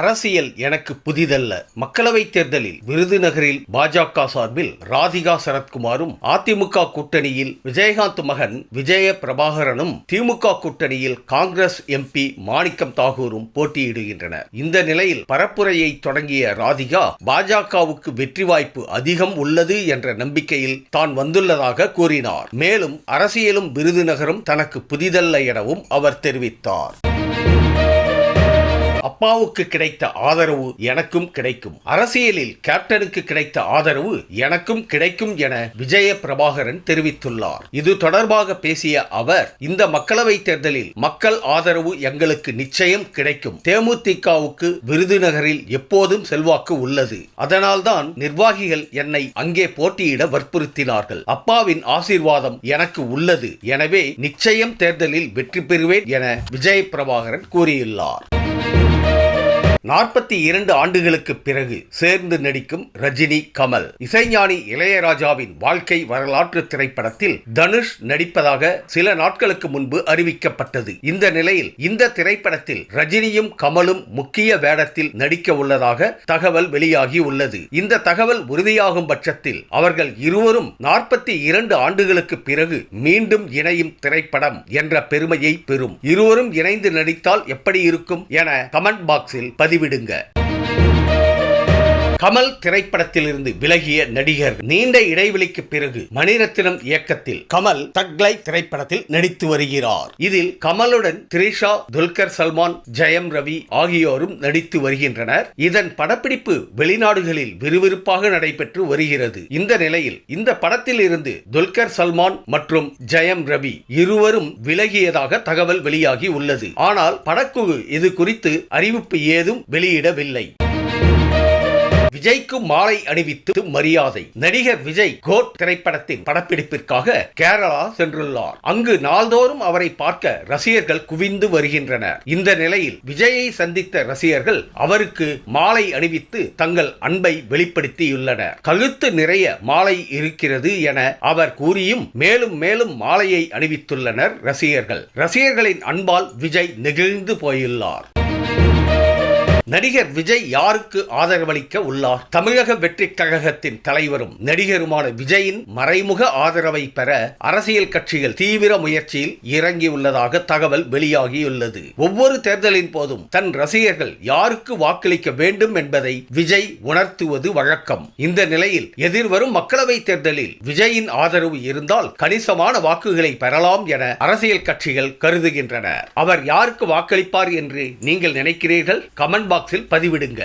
அரசியல் எனக்கு புதிதல்ல. மக்களவைத் தேர்தலில் விருதுநகரில் பாஜக சார்பில் ராதிகா சரத்குமாரும் அதிமுக கூட்டணியில் விஜயகாந்த் மகன் விஜய பிரபாகரனும் திமுக கூட்டணியில் காங்கிரஸ் எம்பி மாணிக்கம் தாகூரும் போட்டியிடுகின்றனர். இந்த நிலையில் பரப்புரையை தொடங்கிய ராதிகா பாஜகவுக்கு வெற்றி வாய்ப்பு அதிகம் உள்ளது என்ற நம்பிக்கையில் தான் வந்துள்ளதாக கூறினார். மேலும் அரசியலும் விருதுநகரும் தனக்கு புதிதல்ல எனவும் அவர் தெரிவித்தார். அப்பாவுக்கு கிடைத்த ஆதரவு எனக்கும் கிடைக்கும். அரசியலில் கேப்டனுக்கு கிடைத்த ஆதரவு எனக்கும் கிடைக்கும் என விஜய பிரபாகரன் தெரிவித்துள்ளார். இது தொடர்பாக பேசிய அவர் இந்த மக்களவை தேர்தலில் மக்கள் ஆதரவு எங்களுக்கு நிச்சயம் கிடைக்கும். தேமுதிகவுக்கு விருதுநகரில் எப்போதும் செல்வாக்கு உள்ளது. அதனால்தான் நிர்வாகிகள் என்னை அங்கே போட்டியிட வற்புறுத்தினார்கள். அப்பாவின் ஆசீர்வாதம் எனக்கு உள்ளது. எனவே நிச்சயம் தேர்தலில் வெற்றி பெறுவேன் என விஜய் பிரபாகரன் கூறியுள்ளார். நாற்பத்தி இரண்டு ஆண்டுகளுக்கு பிறகு சேர்ந்து நடிக்கும் ரஜினி கமல். இசைஞானி இளையராஜாவின் வாழ்க்கை வரலாற்று திரைப்படத்தில் தனுஷ் நடிப்பதாக சில நாட்களுக்கு முன்பு அறிவிக்கப்பட்டது. இந்த நிலையில் இந்த திரைப்படத்தில் ரஜினியும் கமலும் முக்கிய வேடத்தில் நடிக்க உள்ளதாக தகவல் வெளியாகி உள்ளது. இந்த தகவல் உறுதியாகும் பட்சத்தில் அவர்கள் இருவரும் நாற்பத்தி இரண்டு ஆண்டுகளுக்கு பிறகு மீண்டும் இணையும் திரைப்படம் என்ற பெருமையை பெறும். இருவரும் இணைந்து நடித்தால் எப்படி இருக்கும் என கமெண்ட் பாக்ஸில் பதிவிடுங்க கமல் திரைப்படத்திலிருந்து விலகிய நடிகர் நீண்ட இடைவெளிக்கு பிறகு மணிரத்னம் இயக்கத்தில் கமல் தக்லை திரைப்படத்தில் நடித்து வருகிறார். இதில் கமலுடன் த்ரிஷா துல்கர் சல்மான் ஜெயம் ரவி ஆகியோரும் நடித்து வருகின்றனர். இதன் படப்பிடிப்பு வெளிநாடுகளில் விறுவிறுப்பாக நடைபெற்று வருகிறது. இந்த நிலையில் இந்த படத்தில் இருந்து துல்கர் சல்மான் மற்றும் ஜெயம் ரவி இருவரும் விலகியதாக தகவல் வெளியாகி உள்ளது. ஆனால் படக்குழு இது குறித்து அறிவிப்பு ஏதும் வெளியிடவில்லை. விஜய்க்கு மாலை அணிவித்து மரியாதை. நடிகர் விஜய் கோட் திரைப்படத்தின் படப்பிடிப்பிற்காக கேரளா சென்றுள்ளார். அங்கு நாள்தோறும் அவரை பார்க்க ரசிகர்கள் குவிந்து வருகின்றனர். இந்த நிலையில் விஜயை சந்தித்த ரசிகர்கள் அவருக்கு மாலை அணிவித்து தங்கள் அன்பை வெளிப்படுத்தியுள்ளனர். கழுத்து நிறைய மாலை இருக்கிறது என அவர் கூறியும் மேலும் மேலும் மாலையை அணிவித்துள்ளனர் ரசிகர்கள். ரசிகர்களின் அன்பால் விஜய் நெகிழ்ந்து போயுள்ளார். நடிகர் விஜய் யாருக்கு ஆதரவளிக்க உள்ளார்? தமிழக வெற்றி கழகத்தின் தலைவரும் நடிகருமான விஜயின் மறைமுக ஆதரவை பெற அரசியல் கட்சிகள் தீவிர முயற்சியில் இறங்கியுள்ளதாக தகவல் வெளியாகியுள்ளது. ஒவ்வொரு தேர்தலின் போதும் தன் ரசிகர்கள் யாருக்கு வாக்களிக்க வேண்டும் என்பதை விஜய் உணர்த்துவது வழக்கம். இந்த நிலையில் எதிர்வரும் மக்களவை தேர்தலில் விஜயின் ஆதரவு இருந்தால் கணிசமான வாக்குகளை பெறலாம் என அரசியல் கட்சிகள் கருதுகின்றன அவர் யாருக்கு வாக்களிப்பார் என்று நீங்கள் நினைக்கிறீர்கள்? கமெண்ட் பாக்ஸில் பதிவிடுங்க.